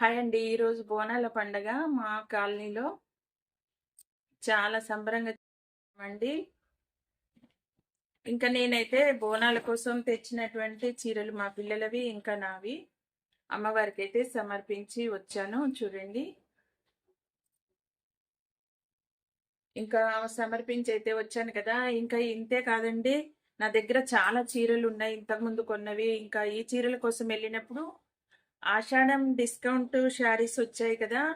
Hi అండి. ఈరోజు బోనాల పండగ మా కాలనీలో చాలా సంబరంగా అండి ఇంకా నేనైతే బోనాల కోసం తెచ్చినటువంటి చీరలు మా పిల్లలవి ఇంకా నావి అమ్మవారికి అయితే సమర్పించి వచ్చాను. చూడండి. ఇంకా సమర్పించి అయితే వచ్చాను కదా. ఇంకా ఇంతే కాదండి. నా దగ్గర చాలా చీరలు ఉన్నాయి. ఇంతకుముందు కొన్నవి. ఇంకా ఈ చీరల కోసం వెళ్ళినప్పుడు ఆషాఢం డిస్కౌంట్ శారీస్ వచ్చాయి కదా.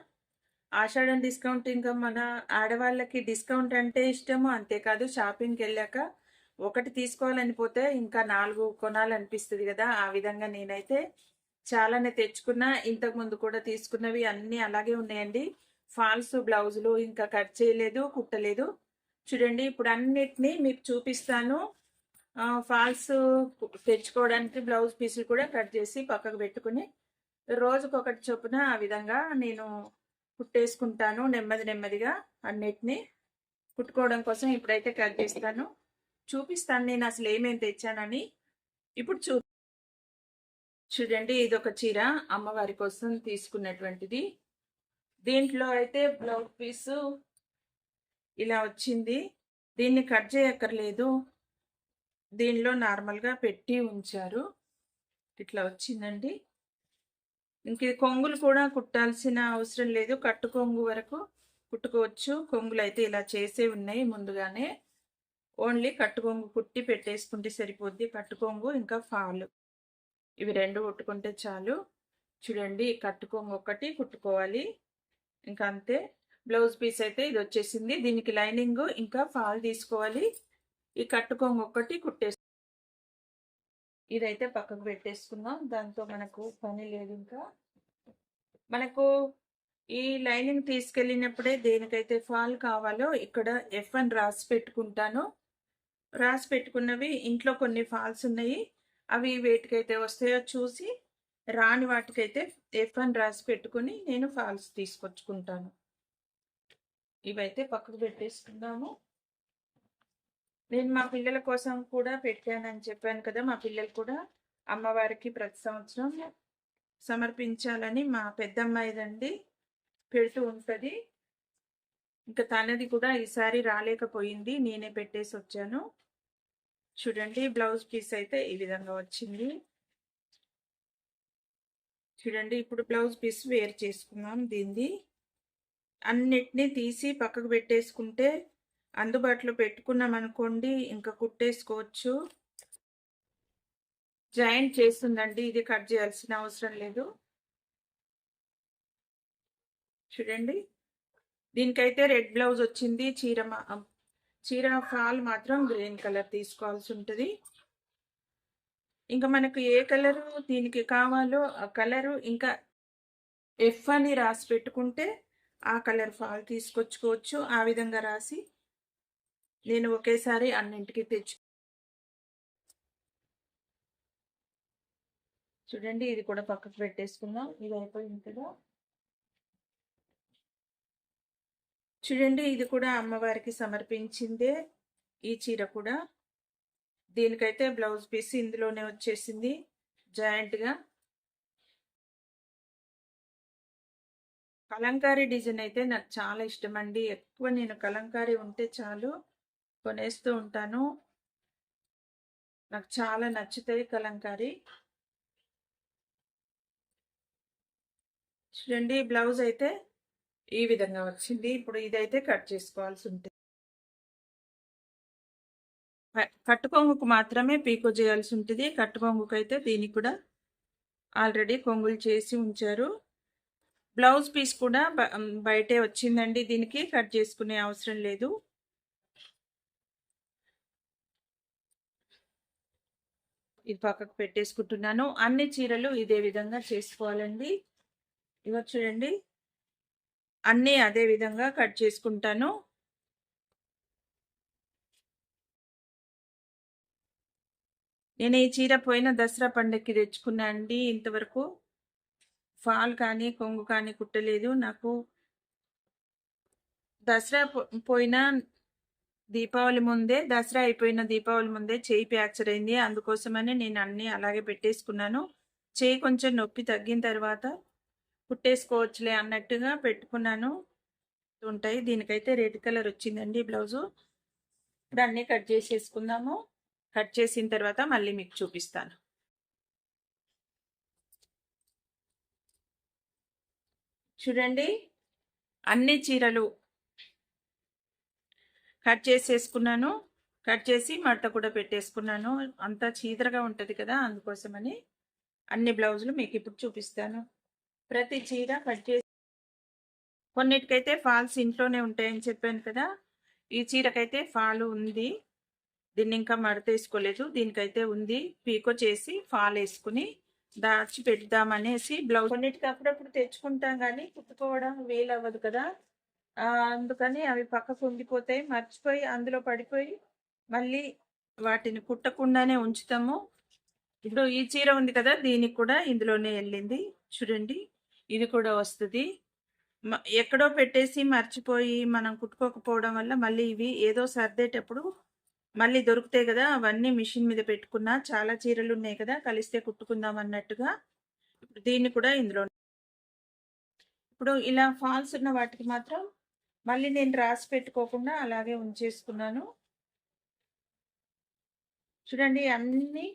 ఆషాఢం డిస్కౌంట్ ఇంకా మన ఆడవాళ్ళకి డిస్కౌంట్ అంటే ఇష్టము అంతేకాదు షాపింగ్కి వెళ్ళాక ఒకటి తీసుకోవాలని పోతే ఇంకా నాలుగు కొనాలనిపిస్తుంది కదా. ఆ విధంగా నేనైతే చాలానే తెచ్చుకున్నా. ఇంతకు ముందు కూడా తీసుకున్నవి అన్నీ అలాగే ఉన్నాయండి. ఫాల్స్ బ్లౌజులు ఇంకా కట్ చేయలేదు కుట్టలేదు. చూడండి ఇప్పుడు అన్నిటినీ మీకు చూపిస్తాను. ఫాల్స్ తెచ్చుకోవడానికి బ్లౌజ్ పీసులు కూడా కట్ చేసి పక్కకు పెట్టుకుని రోజుకొకటి చొప్పున ఆ విధంగా నేను కుట్టేసుకుంటాను నెమ్మది నెమ్మదిగా అన్నిటినీ. కుట్టుకోవడం కోసం ఇప్పుడైతే కట్ చేస్తాను. చూపిస్తాను నేను అసలు ఏమేమి తెచ్చానని. ఇప్పుడు చూ చూడండి ఇది ఒక చీర అమ్మవారి కోసం తీసుకున్నటువంటిది. దీంట్లో అయితే బ్లౌజ్ పీసు ఇలా వచ్చింది. దీన్ని కట్ చేయక్కర్లేదు. దీనిలో నార్మల్గా పెట్టి ఉంచారు. ఇట్లా వచ్చిందండి. ఇంక కొంగులు కూడా కుట్టాల్సిన అవసరం లేదు. కట్టు కొంగు వరకు కుట్టుకోవచ్చు. కొంగులు అయితే ఇలా చేసే ఉన్నాయి ముందుగానే. ఓన్లీ కట్టు కొంగు కుట్టి పెట్టేసుకుంటే సరిపోద్ది. కట్టు కొంగు ఇంకా ఫాలు. ఇవి రెండు కుట్టుకుంటే చాలు. చూడండి కట్టు కొంగు ఒకటి కుట్టుకోవాలి. ఇంకా అంతే. బ్లౌజ్ పీస్ అయితే ఇది వచ్చేసింది. దీనికి లైనింగ్ ఇంకా ఫాల్ తీసుకోవాలి. ఈ కట్టుకొంగు ఒకటి కుట్టేసి ఇదైతే పక్కకు పెట్టేసుకుందాం. దాంతో మనకు పని లేదు ఇంకా. మనకు ఈ లైనింగ్ తీసుకెళ్ళినప్పుడే దేనికైతే ఫాల్ కావాలో ఇక్కడ ఎఫ్ అని రాసి పెట్టుకుంటాను. రాసి పెట్టుకున్నవి ఇంట్లో కొన్ని ఫాల్స్ ఉన్నాయి. అవి వేటికైతే వస్తాయో చూసి రాని వాటికైతే ఎఫ్ అని రాసి పెట్టుకుని నేను ఫాల్స్ తీసుకొచ్చుకుంటాను. ఇవైతే పక్కకు పెట్టేసుకుందాము. నేను మా పిల్లల కోసం కూడా పెట్టానని చెప్పాను కదా మా పిల్లలు కూడా అమ్మవారికి ప్రతి సంవత్సరం సమర్పించాలని మా పెద్దమ్మాయిదండి పెడుతూ ఉంటుంది. ఇంకా తనది కూడా ఈసారి రాలేకపోయింది నేనే పెట్టేసి వచ్చాను. చూడండి బ్లౌజ్ పీస్ అయితే ఈ విధంగా వచ్చింది. చూడండి ఇప్పుడు బ్లౌజ్ పీస్ వేరు చేసుకుందాం దీన్ని. అన్నిటినీ తీసి పక్కకు పెట్టేసుకుంటే అందుబాటులో పెట్టుకున్నాం అనుకోండి ఇంకా కుట్టేసుకోవచ్చు. జాయింట్ చేస్తుందండి ఇది కట్ చేయాల్సిన అవసరం లేదు. చూడండి. దీనికైతే రెడ్ బ్లౌజ్ వచ్చింది చీర చీర ఫాల్ మాత్రం గ్రీన్ కలర్ తీసుకోవాల్సి ఉంటుంది. ఇంకా మనకు ఏ కలరు దీనికి కావాలో ఆ కలరు ఇంకా ఎఫ్ అని రాసి పెట్టుకుంటే ఆ కలర్ ఫాల్ తీసుకొచ్చుకోవచ్చు ఆ విధంగా రాసి నేను ఒకేసారి అన్నింటికి తెచ్చు. చూడండి ఇది కూడా పక్కకు పెట్టేసుకుందాం. ఇది అయిపోయింది కదా చూడండి ఇది కూడా అమ్మవారికి సమర్పించిందే ఈ చీర కూడా. దీనికైతే బ్లౌజ్ పీస్ ఇందులోనే వచ్చేసింది జాయింట్గా. కలంకారీ డిజైన్ అయితే నాకు చాలా ఇష్టం అండి ఎక్కువ నేను కలంకారీ ఉంటే చాలు. కొనేస్తూ ఉంటాను. నాకు చాలా నచ్చుతాయి కలంకారీ. చూడండి బ్లౌజ్ అయితే ఈ విధంగా వచ్చింది. ఇప్పుడు ఇదైతే కట్ చేసుకోవాల్సి ఉంటుంది కట్టుకొంగుకు మాత్రమే పీకో చేయాల్సి ఉంటుంది. కట్టుకొంగుకు అయితే దీనికి కూడా ఆల్రెడీ కొంగులు చేసి ఉంచారు. బ్లౌజ్ పీస్ కూడా బయటే వచ్చిందండి. దీనికి కట్ చేసుకునే అవసరం లేదు. ఇది పక్కకు పెట్టేసుకుంటున్నాను. అన్ని చీరలు ఇదే విధంగా చేసుకోవాలండి. ఇవ చూడండి. అన్నీ అదే విధంగా కట్ చేసుకుంటాను. నేను ఈ చీర పోయిన దసరా పండగకి తెచ్చుకున్నా అండి ఇంతవరకు. ఫాల్ కానీ కొంగు కానీ కుట్టలేదు. నాకు దసరా పోయిన దీపావళి ముందే దసరా అయిపోయిన దీపావళి ముందే చేయి ప్యాక్చర్ అయింది. అందుకోసమని నేను అన్నీ అలాగే పెట్టేసుకున్నాను. చేయి కొంచెం నొప్పి తగ్గిన తర్వాత కుట్టేసుకోవచ్చులే అన్నట్టుగా పెట్టుకున్నాను. ఉంటాయి దీనికైతే రెడ్ కలర్ వచ్చిందండి బ్లౌజు. ఇప్పుడు అన్నీ కట్ చేసేసుకుందాము. కట్ చేసిన తర్వాత మళ్ళీ మీకు చూపిస్తాను. చూడండి. అన్ని చీరలు కట్ చేసేసుకున్నాను. కట్ చేసి మడత కూడా పెట్టేసుకున్నాను. అంతా చీదరగా ఉంటుంది కదా అందుకోసమని అన్ని బ్లౌజులు మీకు ఇప్పుడు చూపిస్తాను. ప్రతి చీర కట్ చేసి కొన్నిటికైతే ఫాల్స్ ఇంట్లోనే ఉంటాయని చెప్పాను కదా. ఈ చీరకైతే ఫాల్ ఉంది. దీన్ని ఇంకా మడతేసుకోలేదు దీనికైతే ఉంది. పీకో చేసి ఫాల్ వేసుకుని దాచి పెడదామనేసి బ్లౌజ్ కొన్నిటికి అప్పుడప్పుడు తెచ్చుకుంటాం కానీ కుట్టుకోవడం వీలవ్వదు కదా. అందుకని అవి పక్కకు ఉండిపోతాయి మర్చిపోయి అందులో పడిపోయి మళ్ళీ వాటిని కుట్టకుండానే ఉంచుతాము. ఇప్పుడు ఈ చీర ఉంది కదా దీనికి కూడా ఇందులోనే వెళ్ళింది. చూడండి ఇది కూడా వస్తుంది. ఎక్కడో పెట్టేసి మర్చిపోయి మనం కుట్టుకోకపోవడం వల్ల మళ్ళీ ఇవి ఏదో సర్దేటప్పుడు మళ్ళీ దొరుకుతాయి కదా అవన్నీ మిషన్ మీద పెట్టుకున్నా చాలా చీరలు ఉన్నాయి కదా కలిస్తే కుట్టుకుందాం అన్నట్టుగా. ఇప్పుడు దీన్ని కూడా ఇందులో. ఇప్పుడు ఇలా ఫాల్స్ ఉన్న వాటికి మాత్రం మళ్ళీ నేను రాసి పెట్టుకోకుండా అలాగే ఉంచేసుకున్నాను. చూడండి అన్ని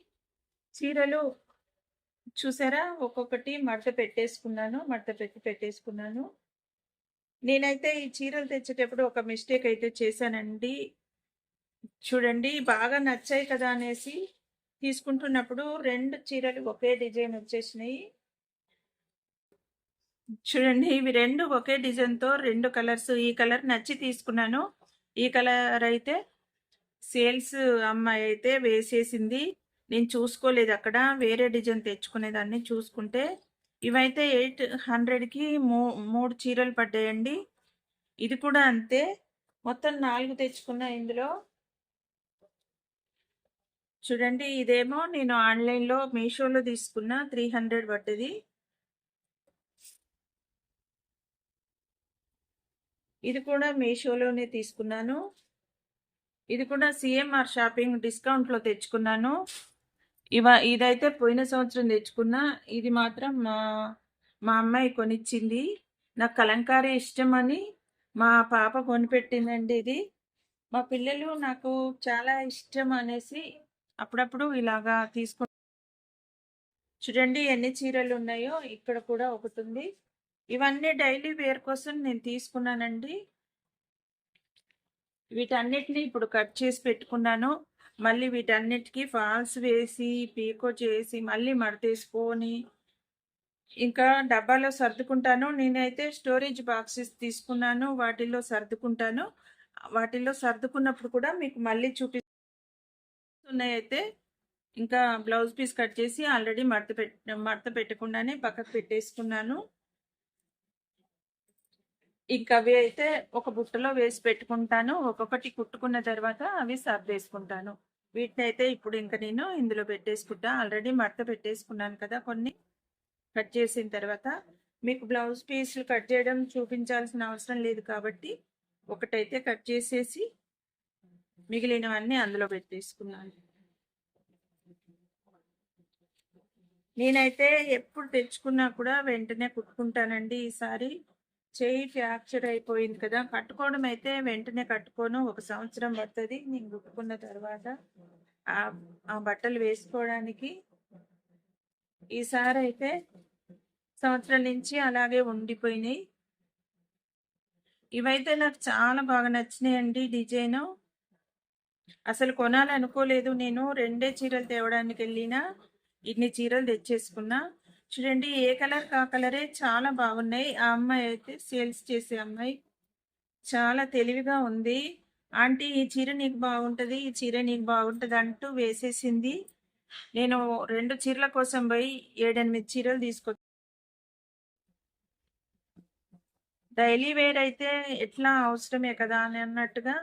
చీరలు చూసారా? ఒక్కొక్కటి మడత పెట్టేసుకున్నాను మడత పెట్టి పెట్టేసుకున్నాను. నేనైతే ఈ చీరలు తెచ్చేటప్పుడు ఒక మిస్టేక్ అయితే చేశానండి. చూడండి బాగా నచ్చాయి కదా అనేసి తీసుకుంటున్నప్పుడు రెండు చీరలు ఒకే డిజైన్ వచ్చేసినాయి. చూడండి ఇవి రెండు ఒకే డిజైన్తో రెండు కలర్స్. ఈ కలర్ నచ్చి తీసుకున్నాను. ఈ కలర్ అయితే సేల్స్ అమ్మాయి అయితే వేసేసింది. నేను చూసుకోలేదు అక్కడ. వేరే డిజైన్ తెచ్చుకునేదాన్ని చూసుకుంటే. ఇవైతే ఎయిట్ హండ్రెడ్కి మూ మూడు చీరలు పడ్డాయండి. ఇది కూడా అంతే. మొత్తం నాలుగు తెచ్చుకున్నా ఇందులో. చూడండి ఇదేమో నేను ఆన్లైన్లో మీషోలో తీసుకున్న త్రీ హండ్రెడ్ పడ్డది. ఇది కూడా మీషోలోనే తీసుకున్నాను. ఇది కూడా సిఎంఆర్ షాపింగ్ డిస్కౌంట్లో తెచ్చుకున్నాను. ఇవ ఇదైతే పోయిన సంవత్సరం తెచ్చుకున్న. ఇది మాత్రం మా మా అమ్మాయి కొనిచ్చింది. నాకు కలంకారీ ఇష్టం అని మా పాప కొనిపెట్టిందండి ఇది. మా పిల్లలు నాకు చాలా ఇష్టం అనేసి అప్పుడప్పుడు ఇలాగా తీసుకు చూడండి ఎన్ని చీరలు ఉన్నాయో. ఇక్కడ కూడా ఒకటి ఉంది. ఇవన్నీ డైలీ వేర్ కోసం నేను తీసుకున్నానండి. వీటన్నిటిని ఇప్పుడు కట్ చేసి పెట్టుకున్నాను. మళ్ళీ వీటన్నిటికీ ఫాల్స్ వేసి పీకో చేసి మళ్ళీ మడతేసుకొని ఇంకా డబ్బాలో సర్దుకుంటాను. నేనైతే స్టోరేజ్ బాక్సెస్ తీసుకున్నాను. వాటిల్లో సర్దుకుంటాను. వాటిల్లో సర్దుకున్నప్పుడు కూడా మీకు మళ్ళీ చూపి అయితే ఇంకా బ్లౌజ్ పీస్ కట్ చేసి ఆల్రెడీ మడత పెట్ మడత పెట్టకుండానే పక్కకు పెట్టేసుకున్నాను. ఇంకా అవి అయితే ఒక బుట్టలో వేసి పెట్టుకుంటాను. ఒక్కొక్కటి కుట్టుకున్న తర్వాత అవి సర్దేసుకుంటాను వీటిని అయితే ఇప్పుడు ఇంకా నేను ఇందులో పెట్టేసుకుంటా. ఆల్రెడీ మడత పెట్టేసుకున్నాను కదా కొన్ని. కట్ చేసిన తర్వాత మీకు బ్లౌజ్ పీసులు కట్ చేయడం చూపించాల్సిన అవసరం లేదు కాబట్టి ఒకటైతే కట్ చేసేసి మిగిలినవన్నీ అందులో పెట్టేసుకున్నాను. నేనైతే ఎప్పుడు తెచ్చుకున్నా కూడా వెంటనే కుట్టుకుంటానండి ఈసారి. చేయి ఫ్రాక్చర్ అయిపోయింది కదా కట్టుకోవడం అయితే వెంటనే కట్టుకోను ఒక సంవత్సరం పడుతుంది నేను కుట్టుకున్న తర్వాత ఆ బట్టలు వేసుకోవడానికి ఈసారి అయితే సంవత్సరం నుంచి అలాగే ఉండిపోయినాయి. ఇవైతే నాకు చాలా బాగా నచ్చినాయండి డిజైన్. అసలు కొనాలనుకోలేదు నేను రెండే చీరలు తేవడానికి వెళ్ళినా ఇన్ని చీరలు తెచ్చేసుకున్నా. చూడండి ఏ కలర్ కా కలరే చాలా బాగున్నాయి. ఆ అమ్మాయి అయితే సేల్స్ చేసే అమ్మాయి. చాలా తెలివిగా ఉంది. ఆంటీ ఈ చీర నీకు బాగుంటుంది ఈ చీర నీకు బాగుంటుంది అంటూ వేసేసింది. నేను రెండు చీరల కోసం పోయి ఏడెనిమిది చీరలు తీసుకొ డైలీ వేర్ అయితే ఎట్లా అవసరమే కదా అని అన్నట్టుగా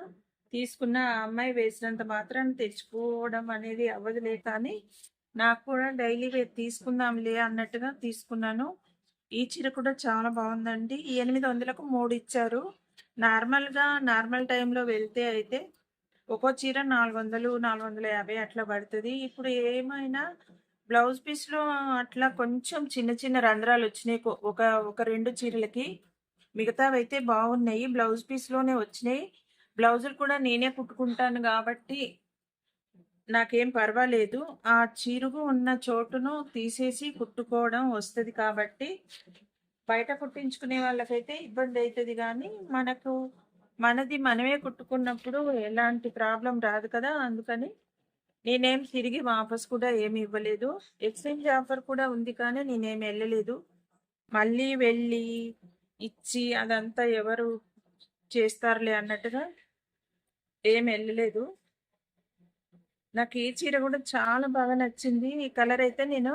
తీసుకున్న అమ్మాయి వేసినంత మాత్రం తెచ్చుకోవడం అనేది అవ్వదులే కానీ నాకు కూడా డైలీ వేర్ తీసుకుందాంలే అన్నట్టుగా తీసుకున్నాను ఈ చీర కూడా చాలా బాగుందండి ఎనిమిది వందలకు మూడు ఇచ్చారు నార్మల్గా నార్మల్ టైంలో వెళ్తే అయితే ఒక్కో చీర నాలుగు వందలు నాలుగు వందల యాభై అట్లా పడుతుంది ఇప్పుడు ఏమైనా బ్లౌజ్ పీస్‌లో అట్లా కొంచెం చిన్న చిన్న రంధ్రాలు వచ్చినాయి. ఒక ఒక రెండు చీరలకి. మిగతావైతే బాగున్నాయి. బ్లౌజ్ పీస్‌లోనే వచ్చినాయి. బ్లౌజులు కూడా నేనే కుట్టుకుంటాను కాబట్టి నాకేం పర్వాలేదు. ఆ చిరుగు ఉన్న చోటును తీసేసి కుట్టుకోవడం వస్తుంది కాబట్టి, బయట కుట్టించుకునే వాళ్ళకైతే ఇబ్బంది అవుతుంది కానీ మనకు మనది మనమే కుట్టుకున్నప్పుడు ఎలాంటి ప్రాబ్లం రాదు కదా! అందుకని నేనేం తిరిగి వాపస్ కూడా ఏమి ఇవ్వలేదు. ఎక్స్‌చేంజ్ ఆఫర్ కూడా ఉంది కానీ నేనేం వెళ్ళలేదు మళ్ళీ వెళ్ళి, ఇచ్చి అదంతా ఎవరు చేస్తారులే అన్నట్టుగా ఏం వెళ్ళలేదు నాకు ఈ చీర కూడా చాలా బాగా నచ్చింది. ఈ కలర్ అయితే నేను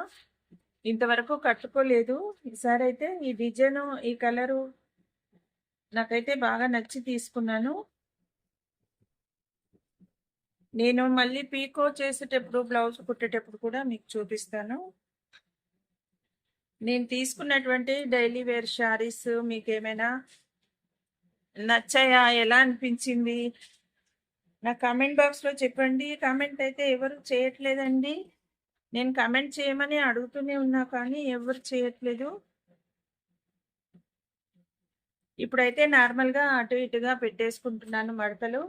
ఇంతవరకు కట్టుకోలేదు. ఈసారి అయితే ఈ డిజైన్ ఈ కలరు నాకైతే బాగా నచ్చి తీసుకున్నాను. నేను మళ్ళీ పీకో చేసేటప్పుడు, బ్లౌజ్ కుట్టేటప్పుడు కూడా మీకు చూపిస్తాను. నేను తీసుకున్నటువంటి డైలీ వేర్ శారీస్ మీకేమైనా నచ్చాయా? ఎలా అనిపించింది? నా కామెంట్ బాక్స్‌లో చెప్పండి. కామెంట్ అయితే ఎవరు చేయట్లేదండి. నేను కమెంట్ చేయమని అడుగుతూనే ఉన్నా కానీ ఎవరు చేయట్లేదు. ఇప్పుడైతే నార్మల్‌గా అటు ఇటుగా పెట్టేసుకుంటున్నాను మడతలు.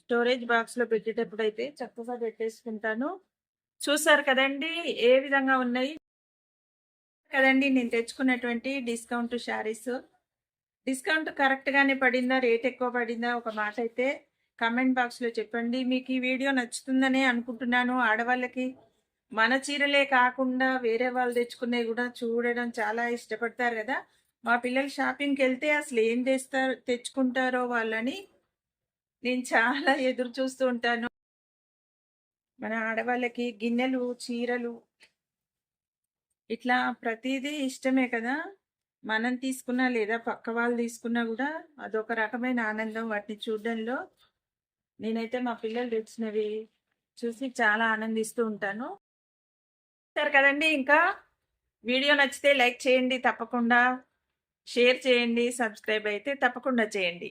స్టోరేజ్ బాక్స్‌లో పెట్టేటప్పుడు అయితే చక్కగా పెట్టేసుకుంటాను. చూసారు కదండీ! ఏ విధంగా ఉన్నాయి. కదండి నేను తెచ్చుకున్నటువంటి డిస్కౌంట్ శారీస్. డిస్కౌంట్ కరెక్ట్‌గానే పడిందా? రేట్ ఎక్కువ పడిందా? ఒక మాట అయితే కామెంట్ బాక్స్‌లో చెప్పండి. మీకు ఈ వీడియో నచ్చుతుందనే అనుకుంటున్నాను. ఆడవాళ్ళకి మన చీరలే కాకుండా వేరే వాళ్ళు తెచ్చుకునే కూడా చూడడం చాలా ఇష్టపడతారు కదా మా పిల్లలు షాపింగ్కి వెళ్తే అసలు ఏం తెస్తారు తెచ్చుకుంటారో వాళ్ళని నేను చాలా ఎదురు చూస్తూ ఉంటాను. మన ఆడవాళ్ళకి గిన్నెలు, చీరలు ఇట్లా ప్రతిదీ ఇష్టమే కదా! మనం తీసుకున్నా లేదా పక్క వాళ్ళు తీసుకున్నా కూడా అదొక రకమైన ఆనందం వాటిని చూడడంలో. నేనైతే మా పిల్లలు తెచ్చినవి చూసి చాలా ఆనందిస్తూ ఉంటాను. సరే కదండీ! ఇంకా వీడియో నచ్చితే లైక్ చేయండి తప్పకుండా. షేర్ చేయండి. సబ్స్క్రైబ్ అయితే తప్పకుండా చేయండి.